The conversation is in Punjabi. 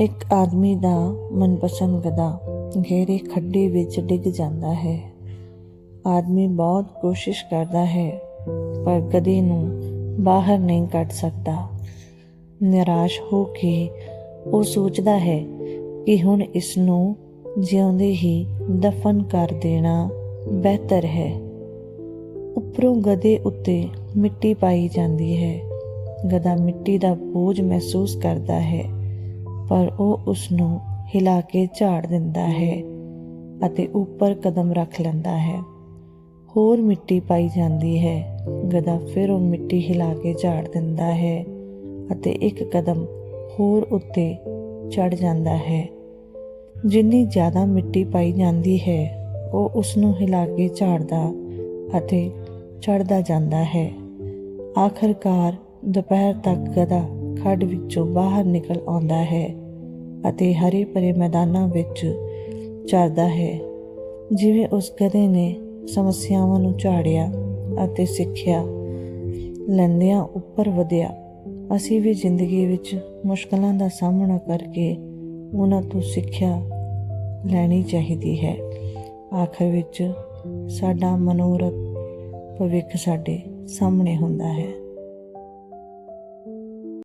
ਇੱਕ ਆਦਮੀ ਦਾ ਮਨਪਸੰਦ ਗਧਾ ਗਹਿਰੇ ਖੱਡੇ ਵਿੱਚ ਡਿੱਗ ਜਾਂਦਾ ਹੈ। ਆਦਮੀ ਬਹੁਤ ਕੋਸ਼ਿਸ਼ ਕਰਦਾ ਹੈ, ਪਰ ਗਧੇ ਨੂੰ ਬਾਹਰ ਨਹੀਂ ਕੱਢ ਸਕਦਾ। ਨਿਰਾਸ਼ ਹੋ ਕੇ ਉਹ ਸੋਚਦਾ ਹੈ ਕਿ ਹੁਣ ਇਸ ਨੂੰ ਜਿਉਂਦੇ ਹੀ ਦਫਨ ਕਰ ਦੇਣਾ ਬਿਹਤਰ ਹੈ। ਉੱਪਰੋਂ ਗਧੇ ਉੱਤੇ ਮਿੱਟੀ ਪਾਈ ਜਾਂਦੀ ਹੈ। ਗਧਾ ਮਿੱਟੀ ਦਾ ਬੋਝ ਮਹਿਸੂਸ ਕਰਦਾ ਹੈ। ਪਰ ਉਹ ਉਸ ਨੂੰ ਹਿਲਾ ਕੇ ਝਾੜ ਦਿੰਦਾ ਹੈ ਅਤੇ ਉੱਪਰ ਕਦਮ ਰੱਖ ਲੈਂਦਾ ਹੈ। ਹੋਰ ਮਿੱਟੀ ਪਾਈ ਜਾਂਦੀ ਹੈ। ਗਧਾ ਫਿਰ ਉਹ ਮਿੱਟੀ ਹਿਲਾ ਕੇ ਝਾੜ ਦਿੰਦਾ ਹੈ ਅਤੇ ਇੱਕ ਕਦਮ ਹੋਰ ਉੱਤੇ ਚੜ ਜਾਂਦਾ ਹੈ। ਜਿੰਨੀ ਜ਼ਿਆਦਾ ਮਿੱਟੀ ਪਾਈ ਜਾਂਦੀ ਹੈ, ਉਹ ਉਸ ਨੂੰ ਹਿਲਾ ਕੇ ਝਾੜਦਾ ਅਤੇ ਚੜਦਾ ਜਾਂਦਾ ਹੈ। ਆਖਰਕਾਰ ਦੁਪਹਿਰ ਤੱਕ ਗਧਾ ਖੱਡ ਵਿੱਚੋਂ ਬਾਹਰ ਨਿਕਲ ਆਉਂਦਾ ਹੈ ਅਤੇ ਹਰੇ ਭਰੇ ਮੈਦਾਨਾਂ ਵਿੱਚ ਚਰਦਾ ਹੈ। ਜਿਵੇਂ ਉਸ ਗਧੇ ਨੇ ਸਮੱਸਿਆਵਾਂ ਨੂੰ ਝਾੜਿਆ ਅਤੇ ਸਿੱਖਿਆ, ਲੈਂਦਿਆਂ ਉੱਪਰ ਵਧਿਆ। ਅਸੀਂ ਵੀ ਜ਼ਿੰਦਗੀ ਵਿੱਚ ਮੁਸ਼ਕਲਾਂ ਦਾ ਸਾਹਮਣਾ ਕਰਕੇ ਉਹਨਾਂ ਤੋਂ ਸਿੱਖਿਆ ਲੈਣੀ ਚਾਹੀਦੀ ਹੈ। ਆਖਰ ਵਿੱਚ ਸਾਡਾ ਮਨੋਰਥ ਭਵਿੱਖ ਸਾਡੇ ਸਾਹਮਣੇ ਹੁੰਦਾ ਹੈ।